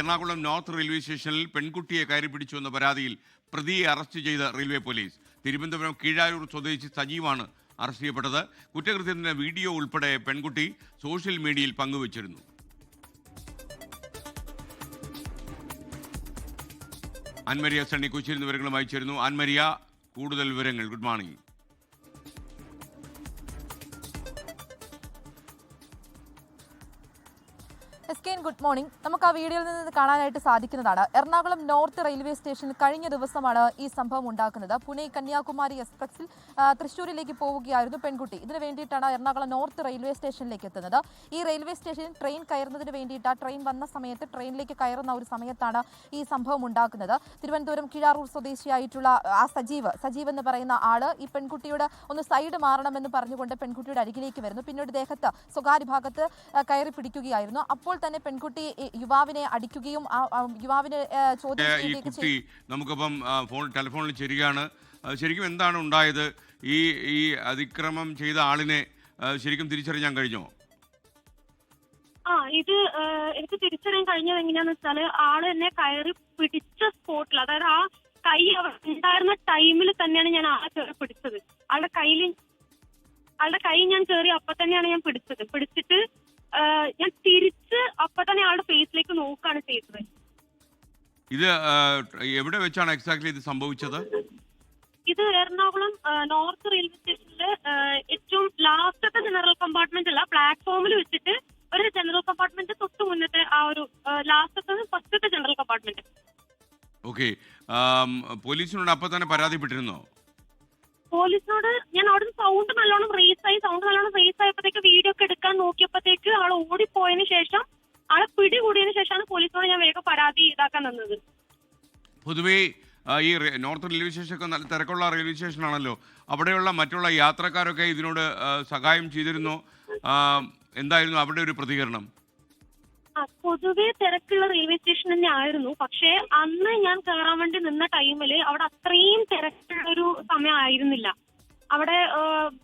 Ernakulam north railway സ്റ്റേഷനിൽ പെൺകുട്ടിയെ കയറി പിടിച്ചു എന്ന പരാതിയിൽ പ്രതിയെ അറസ്റ്റ് ചെയ്ത റെയിൽവേ പോലീസ്. തിരുവനന്തപുരം കീഴാരൂർ സ്വദേശി സജീവാണ് അറസ്റ്റ് ചെയ്യപ്പെട്ടത്. കുറ്റകൃത്യത്തിന്റെ വീഡിയോ ഉൾപ്പെടെ പെൺകുട്ടി സോഷ്യൽ മീഡിയയിൽ പങ്കുവച്ചിരുന്നു. അൻമരിയ സണ്ണി കൊച്ചിയിൽ നിന്ന് വിവരങ്ങളും ചേരുന്നു. അൻമരിയ കൂടുതൽ വിവരങ്ങൾ. Good morning. Yes okay good morning. നമുക്ക് ആ വീഡിയോയിൽ നിന്ന് കാണാനായിട്ട് സാധിക്കുന്നതാണ്. എറണാകുളം നോർത്ത് റെയിൽവേ സ്റ്റേഷനിൽ കഴിഞ്ഞ ദിവസമാണ് ഈ സംഭവം ഉണ്ടാക്കുന്നത്. പുനെ കന്യാകുമാരി എക്സ്പ്രസിൽ തൃശ്ശൂരിലേക്ക് പോവുകയായിരുന്നു പെൺകുട്ടി. ഇതിനു വേണ്ടിയിട്ടാണ് എറണാകുളം നോർത്ത് റെയിൽവേ സ്റ്റേഷനിലേക്ക് എത്തുന്നത്. ഈ റെയിൽവേ സ്റ്റേഷനിൽ ട്രെയിൻ കയറുന്നതിന് വേണ്ടിയിട്ട് ട്രെയിൻ വന്ന സമയത്ത് ട്രെയിനിലേക്ക് കയറുന്ന ഒരു സമയത്താണ് ഈ സംഭവം ഉണ്ടാക്കുന്നത്. തിരുവനന്തപുരം കിഴാറൂർ സ്വദേശിയായിട്ടുള്ള ആ സജീവ്. സജീവ് എന്ന് പറയുന്ന ആൾ ഈ പെൺകുട്ടിയുടെ ഒന്ന് സൈഡ് മാറണമെന്ന് പറഞ്ഞുകൊണ്ട് പെൺകുട്ടിയുടെ അരികിലേക്ക് വരുന്നു. പിന്നീട് ദേഹത്ത് സ്വകാര്യ ഭാഗത്ത് കയറി പിടിക്കുകയായിരുന്നു. അപ്പോൾ തന്നെ പെൺകുട്ടി യുവാവിനെ അടിക്കുകയും യുവാവിനെ ഈ കുട്ടി നമുക്കിപ്പം ഫോൺ ടെലിഫോണിൽ ചേരുകയാണ് ശരിക്കും എന്താണ് ഉണ്ടായത്? ഈ ഈ അതിക്രമം ചെയ്ത ആളിനെ ശരിക്കും തിരിച്ചറിയാൻ കഴിഞ്ഞോ? ആ ഇത് എനിക്ക് തിരിച്ചറിയാൻ കഴിഞ്ഞത് എങ്ങനെയാന്ന് വെച്ചാൽ ആൾ എന്നെ കയറി പിടിച്ച സ്പോട്ടിൽ അതായത് ആ കൈ ഉണ്ടായിരുന്ന ടൈമിൽ തന്നെയാണ് ഞാൻ ആളെ കയറി പിടിച്ചത്. ആളുടെ കയ്യിൽ ആളുടെ കൈ ഞാൻ കയറി അപ്പൊ തന്നെയാണ് ഞാൻ പിടിച്ചത്. പിടിച്ചിട്ട് ഞാൻ തിരിച്ച് അപ്പൊ തന്നെ ആളുടെ ഫേസിലേക്ക് നോക്കുകയാണ് ചെയ്തത്. ഇത് എവിടെ വെച്ചാണ് എക്സാക്ട്ലി ഇത് സംഭവിച്ചത്? ഇത് എറണാകുളം നോർത്ത് റെയിൽവേ സ്റ്റേഷനിൽ ഏറ്റവും ലാസ്റ്റത്തെ ജനറൽ കമ്പാർട്ട്മെന്റ് അല്ല പ്ലാറ്റ്ഫോമിൽ വെച്ചിട്ട് ഒരു ജനറൽ കമ്പാർട്ട്മെന്റ് തൊട്ട് മുന്നത്തെ ആ ഒരു ലാസ്റ്റത്തെ ഫസ്റ്റത്തെ ജനറൽ കമ്പാർട്ട്മെന്റ് ഓക്കെ പോലീസിനോട് അപ്പൊ തന്നെ പരാതിപ്പെട്ടിരുന്നോ? പോലീസിനോട് ഞാൻ അവിടുന്ന് സൗണ്ട് നല്ലോണം റേസ് ആയി സൗണ്ട് നല്ലോണം റേസ് ആയപ്പോഴത്തേക്ക് വീഡിയോ ഒക്കെ എടുക്കാൻ നോക്കിയപ്പോഴത്തേക്ക് ആൾ ഓടിപ്പോയതിനു ശേഷം ആളെ പിടികൂടിയതിനു ശേഷമാണ് പോലീസിനോട് ഞാൻ വേഗം പരാതി ഇതാക്കാൻ നിന്നത് പൊതുവേ ഈ നോർത്ത് റെയിൽവേ സ്റ്റേഷനൊക്കെ നല്ല തിരക്കുള്ള റെയിൽവേ സ്റ്റേഷനാണല്ലോ. അവിടെയുള്ള മറ്റുള്ള യാത്രക്കാരൊക്കെ ഇതിനോട് സഹായം ചെയ്തിരുന്നു. എന്തായിരുന്നു അവിടെ ഒരു പ്രതികരണം? പൊതുവെ തിരക്കുള്ള റെയിൽവേ സ്റ്റേഷൻ തന്നെ ആയിരുന്നു പക്ഷേ അന്ന് ഞാൻ കയറാൻ വേണ്ടി നിന്ന ടൈമിൽ അവിടെ അത്രയും തിരക്കുള്ള ഒരു സമയമായിരുന്നില്ല. അവിടെ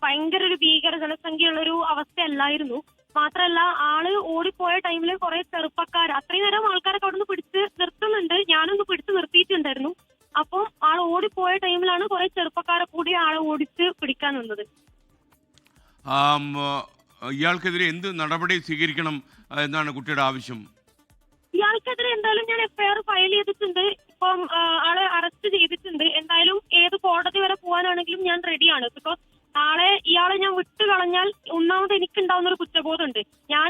ഭയങ്കര ഒരു ഭീകര ജനസംഖ്യയുള്ള ഒരു അവസ്ഥയല്ലായിരുന്നു. മാത്രല്ല ആൾ ഓടിപ്പോയ ടൈമിൽ കുറെ ചെറുപ്പക്കാർ അത്രയും നേരം ആൾക്കാരൊക്കെ അവിടെ നിന്ന് പിടിച്ച് നിർത്തുന്നുണ്ട്. ഞാനൊന്ന് പിടിച്ച് നിർത്തിയിട്ടുണ്ടായിരുന്നു. അപ്പം ആൾ ഓടിപ്പോയ ടൈമിലാണ് കുറെ ചെറുപ്പക്കാരെ കൂടി ആളെ ഓടിച്ച് പിടിക്കാൻ നിന്നത്. ഇയാൾക്കെതിരെ എന്ത് നടപടി സ്വീകരിക്കണം എന്നാണ് കുട്ടിയുടെ ആവശ്യം? ഇയാൾക്കെതിരെ എന്തായാലും ഞാൻ എഫ്ഐആർ ഫയൽ ചെയ്തിട്ടുണ്ട്. ഇപ്പം ആളെ അറസ്റ്റ് ചെയ്തിട്ടുണ്ട്. എന്തായാലും ഏത് കോടതി വരെ പോകാനാണെങ്കിലും ഞാൻ റെഡിയാണ് ബിക്കോസ് നാളെ ഇയാളെ ഞാൻ വിട്ടു കളഞ്ഞാൽ ഒന്നാമത് എനിക്ക് ഉണ്ടാവുന്ന ഒരു കുറ്റബോധമുണ്ട് ഞാൻ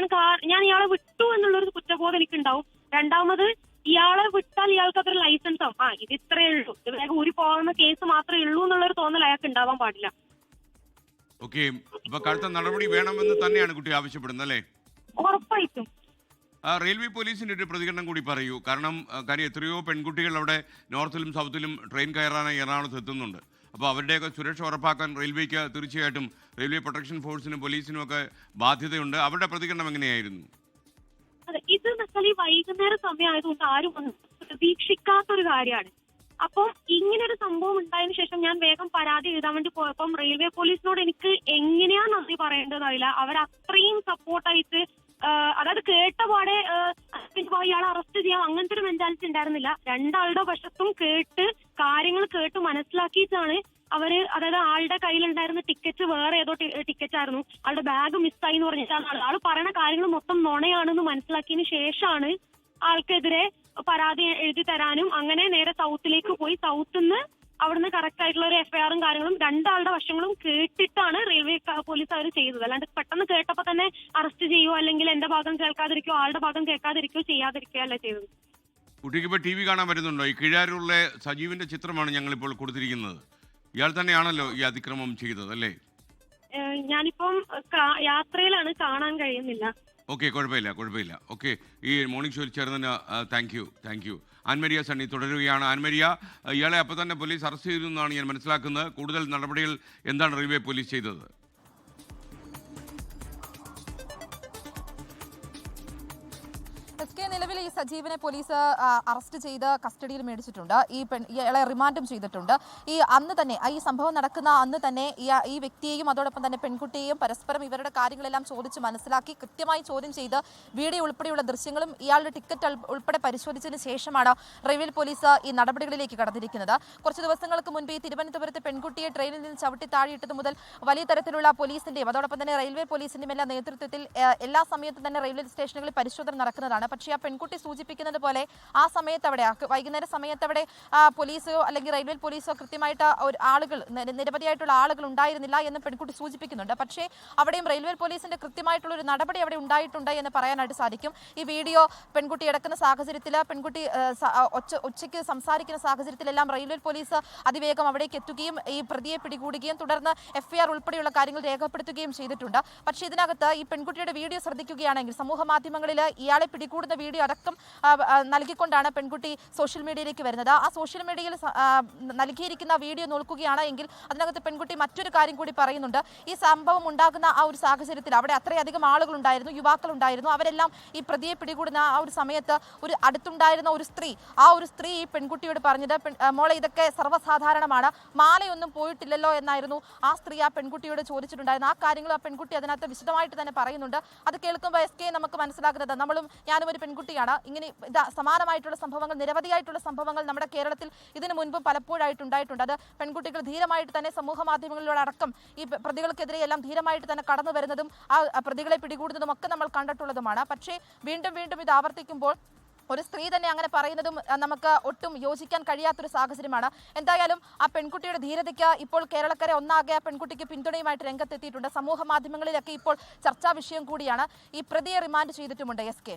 ഞാൻ ഇയാളെ വിട്ടു എന്നുള്ളൊരു കുറ്റബോധം എനിക്ക് ഉണ്ടാവും രണ്ടാമത് ഇയാളെ വിട്ടാൽ ഇയാൾക്ക് അത്ര ലൈസൻസ് ആ ഇത് ഇത്രയേ ഉള്ളൂ. ഇത് വേഗം ഊരി പോകുന്ന കേസ് മാത്രമേ ഉള്ളൂ എന്നുള്ളൊരു തോന്നൽ അയാൾക്ക് ഉണ്ടാവാൻ പാടില്ല. ഓക്കെ അപ്പൊ കടുത്ത നടപടി വേണമെന്ന് തന്നെയാണ് കുട്ടി ആവശ്യപ്പെടുന്നത് അല്ലേ? ഉറപ്പായിട്ടും. റെയിൽവേ പോലീസിന്റെ ഒരു പ്രതികരണം കൂടി പറയൂ. കാരണം കാര്യം എത്രയോ പെൺകുട്ടികൾ അവിടെ നോർത്തിലും സൗത്തിലും ട്രെയിൻ കയറാനായി എറണാകുളത്ത് എത്തുന്നുണ്ട്. അപ്പോൾ അവരുടെയൊക്കെ സുരക്ഷ ഉറപ്പാക്കാൻ റെയിൽവേക്ക് തീർച്ചയായിട്ടും റെയിൽവേ പ്രൊട്ടക്ഷൻ ഫോഴ്സിനും പോലീസിനും ഒക്കെ ബാധ്യതയുണ്ട്. അവരുടെ പ്രതികരണം എങ്ങനെയായിരുന്നു? ഇത് ഈ വൈകുന്നേര സമയമായതുകൊണ്ട് ആരും ഒന്നും പ്രതീക്ഷിക്കാത്തൊരു കാര്യമാണ്. അപ്പം ഇങ്ങനെ ഒരു സംഭവം ഉണ്ടായതിനു ശേഷം ഞാൻ വേഗം പരാതി എഴുതാൻ വേണ്ടി പോയപ്പം റെയിൽവേ പോലീസിനോട് എനിക്ക് എങ്ങനെയാ നന്ദി പറയേണ്ടതറിയില്ല. അവർ അത്രയും സപ്പോർട്ടായിട്ട് അതായത് കേട്ട പാടെ ഇയാളെ അറസ്റ്റ് ചെയ്യാം അങ്ങനത്തെ ഒരു മെന്റാലിറ്റി ഉണ്ടായിരുന്നില്ല. രണ്ടാളുടെ വശത്തും കേട്ട് കാര്യങ്ങൾ കേട്ട് മനസ്സിലാക്കിയിട്ടാണ് അവർ അതായത് ആളുടെ കയ്യിലുണ്ടായിരുന്ന ടിക്കറ്റ് വേറെ ഏതോ ടിക്കറ്റ് ആയിരുന്നു. ആളുടെ ബാഗ് മിസ്സായി എന്ന് പറഞ്ഞിട്ടാണ് ആൾ. പറയുന്ന കാര്യങ്ങൾ മൊത്തം നുണയാണെന്ന് മനസ്സിലാക്കിയതിന് ശേഷമാണ് ആൾക്കെതിരെ പരാതി എഴുതി തരാനും അങ്ങനെ നേരെ സൗത്തിലേക്ക് പോയി. സൗത്ത് നിന്ന് അവിടുന്ന് കറക്റ്റ് ആയിട്ടുള്ള ഒരു എഫ്ഐആറും കാര്യങ്ങളും രണ്ടാളുടെ വശങ്ങളും കേട്ടിട്ടാണ് റെയിൽവേ പോലീസ് അവർ ചെയ്തത്. അല്ലാണ്ട് പെട്ടെന്ന് കേട്ടപ്പോ തന്നെ അറസ്റ്റ് ചെയ്യുകയോ അല്ലെങ്കിൽ എന്റെ ഭാഗം കേൾക്കാതിരിക്കോ ആളുടെ ഭാഗം കേൾക്കാതിരിക്കോ ചെയ്യാതിരിക്കുകയോ അല്ല ചെയ്തത്? കുട്ടിക്ക് ഇപ്പോൾ ടി വി കാണാൻ പറ്റുന്നുണ്ടോ ഈ കിഴാരൂരിലെ സജീവിന്റെ ചിത്രമാണ് ഞങ്ങൾ ഇപ്പോൾ കൊടുത്തിരിക്കുന്നത്. ഇയാൾ തന്നെയാണല്ലോ ഈ അതിക്രമം ചെയ്തത് അല്ലേ? ഞാനിപ്പം യാത്രയിലാണ് കാണാൻ കഴിയുന്നില്ല. ഓക്കെ കുഴപ്പമില്ല കുഴപ്പമില്ല. ഓക്കെ ഈ മോർണിംഗ് ഷോയിൽ ചേർന്നതിന് thank you thank you Ann Maria Sunny തുടരുകയാണ്. ആൻമരിയ ഇയാളെ അപ്പോൾ തന്നെ പോലീസ് അറസ്റ്റ് ചെയ്തു എന്നാണ് ഞാൻ മനസ്സിലാക്കുന്നത്. കൂടുതൽ നടപടികൾ എന്താണ് റെയിൽവേ പോലീസ് ചെയ്തത്? കെ നിലവിൽ ഈ സജീവനെ പോലീസ് അറസ്റ്റ് ചെയ്ത് കസ്റ്റഡിയിൽ മേടിച്ചിട്ടുണ്ട്. ഈ പെൺ ഇയാളെ റിമാൻഡും ചെയ്തിട്ടുണ്ട്. ഈ അന്ന് തന്നെ ഈ സംഭവം നടക്കുന്ന അന്ന് തന്നെ ഈ വ്യക്തിയെയും അതോടൊപ്പം തന്നെ പെൺകുട്ടിയെയും പരസ്പരം ഇവരുടെ കാര്യങ്ങളെല്ലാം ചോദിച്ച് മനസ്സിലാക്കി കൃത്യമായി ചോദ്യം ചെയ്ത് വീഡിയോ ഉൾപ്പെടെയുള്ള ദൃശ്യങ്ങളും ഇയാളുടെ ടിക്കറ്റ് ഉൾ- ഉൾപ്പെടെ പരിശോധിച്ചതിന് ശേഷമാണ് റെയിൽവേ പോലീസ് ഈ നടപടികളിലേക്ക് കടന്നിരിക്കുന്നത്. കുറച്ച് ദിവസങ്ങൾക്ക് മുൻപ് ഈ തിരുവനന്തപുരത്ത് പെൺകുട്ടിയെ ട്രെയിനിൽ നിന്ന് ചവിട്ടി താഴെയിട്ടത് മുതൽ വലിയ തരത്തിലുള്ള പോലീസിന്റെയും അതോടൊപ്പം തന്നെ റെയിൽവേ പോലീസിന്റെയും എല്ലാം നേതൃത്വത്തിൽ എല്ലാ സമയത്തും തന്നെ റെയിൽവേ സ്റ്റേഷനുകളിൽ പരിശോധന നടക്കുന്നതാണ്. പക്ഷേ ആ പെൺകുട്ടി സൂചിപ്പിക്കുന്നത് പോലെ ആ സമയത്ത് അവിടെ വൈകുന്നേര സമയത്ത് അവിടെ പോലീസോ അല്ലെങ്കിൽ റെയിൽവേ പോലീസോ കൃത്യമായിട്ട് ഒരു ആളുകൾ നിര- നിരവധിയായിട്ടുള്ള ആളുകൾ ഉണ്ടായിരുന്നില്ല എന്ന് പെൺകുട്ടി സൂചിപ്പിക്കുന്നുണ്ട്. പക്ഷേ അവിടെയും റെയിൽവേ പോലീസിന്റെ കൃത്യമായിട്ടുള്ള ഒരു നടപടി അവിടെ ഉണ്ടായിട്ടുണ്ട് എന്ന് പറയാനായിട്ട് സാധിക്കും. ഈ വീഡിയോ പെൺകുട്ടി എടുക്കുന്ന സാഹചര്യത്തിൽ പെൺകുട്ടി ഉച്ചയ്ക്ക് സംസാരിക്കുന്ന സാഹചര്യത്തിലെല്ലാം റെയിൽവേ പോലീസ് അതിവേഗം അവിടേക്ക് എത്തുകയും ഈ പ്രതിയെ പിടികൂടുകയും തുടർന്ന് എഫ്ഐആർ ഉൾപ്പെടെയുള്ള കാര്യങ്ങൾ രേഖപ്പെടുത്തുകയും ചെയ്തിട്ടുണ്ട്. പക്ഷേ ഇതിനകത്ത് ഈ പെൺകുട്ടിയുടെ വീഡിയോ ശ്രദ്ധിക്കുകയാണെങ്കിൽ സമൂഹ മാധ്യമങ്ങളിൽ ഇയാളെ പിടികൂടുന്ന വീഡിയോ അടക്കം നൽകിക്കൊണ്ടാണ് പെൺകുട്ടി സോഷ്യൽ മീഡിയയിലേക്ക് വരുന്നത്. ആ സോഷ്യൽ മീഡിയയിൽ നൽകിയിരിക്കുന്ന വീഡിയോ നോക്കുകയാണ് എങ്കിൽ അതിനകത്ത് പെൺകുട്ടി മറ്റൊരു കാര്യം കൂടി പറയുന്നുണ്ട്. ഈ സംഭവം ഉണ്ടാകുന്ന ആ ഒരു സാഹചര്യത്തിൽ അവിടെ അത്രയധികം യുവാക്കൾ ഉണ്ടായിരുന്നു അവരെല്ലാം ഈ പ്രതിയെ പിടികൂടുന്ന ആ ഒരു സമയത്ത് ഒരു അടുത്തുണ്ടായിരുന്ന ഒരു സ്ത്രീ ആ ഒരു സ്ത്രീ ഈ പെൺകുട്ടിയോട് പറഞ്ഞത് "പെൺ- ആ, മോളെ ഇതൊക്കെ സർവസാധാരണമാണ് മാലയൊന്നും പോയിട്ടില്ലല്ലോ എന്നായിരുന്നു ആ സ്ത്രീ ആ പെൺകുട്ടിയോട് ചോദിച്ചിട്ടുണ്ടായിരുന്നു ആ കാര്യങ്ങൾ ആ പെൺകുട്ടി അതിനകത്ത് വിശദമായിട്ട് തന്നെ പറയുന്നുണ്ട്. അത് കേൾക്കുമ്പോൾ എസ് കെ നമുക്ക് മനസ്സിലാക്കുന്നത് നമ്മളും ഞാനും ഒരു പെൺകുട്ടിയാണ്. ഇങ്ങനെ ഇതാ സമാനമായിട്ടുള്ള സംഭവങ്ങൾ നിരവധിയായിട്ടുള്ള സംഭവങ്ങൾ നമ്മുടെ കേരളത്തിൽ ഇതിനു മുൻപ് പലപ്പോഴായിട്ട് ഉണ്ടായിട്ടുണ്ട്. അത് പെൺകുട്ടികൾ ധീരമായിട്ട് തന്നെ സമൂഹ മാധ്യമങ്ങളിലൂടെ അടക്കം ഈ പ്രതികൾക്കെതിരെ എല്ലാം ധീരമായിട്ട് തന്നെ കടന്നു വരുന്നതും ആ പ്രതികളെ പിടികൂടുന്നതും ഒക്കെ നമ്മൾ കണ്ടിട്ടുള്ളതുമാണ്. പക്ഷേ വീണ്ടും വീണ്ടും ഇത് ആവർത്തിക്കുമ്പോൾ ഒരു സ്ത്രീ തന്നെ അങ്ങനെ പറയുന്നതും നമുക്ക് ഒട്ടും യോജിക്കാൻ കഴിയാത്തൊരു സാഹചര്യമാണ്. എന്തായാലും ആ പെൺകുട്ടിയുടെ ധീരതയ്ക്ക് ഇപ്പോൾ കേരളക്കരെ ഒന്നാകെ ആ പെൺകുട്ടിക്ക് പിന്തുണയുമായിട്ട് രംഗത്തെത്തിയിട്ടുണ്ട്. സമൂഹ മാധ്യമങ്ങളിലൊക്കെ ഇപ്പോൾ ചർച്ചാ വിഷയം കൂടിയാണ്. ഈ പ്രതിയെ റിമാൻഡ് ചെയ്തിട്ടുമുണ്ട് എസ് കെ.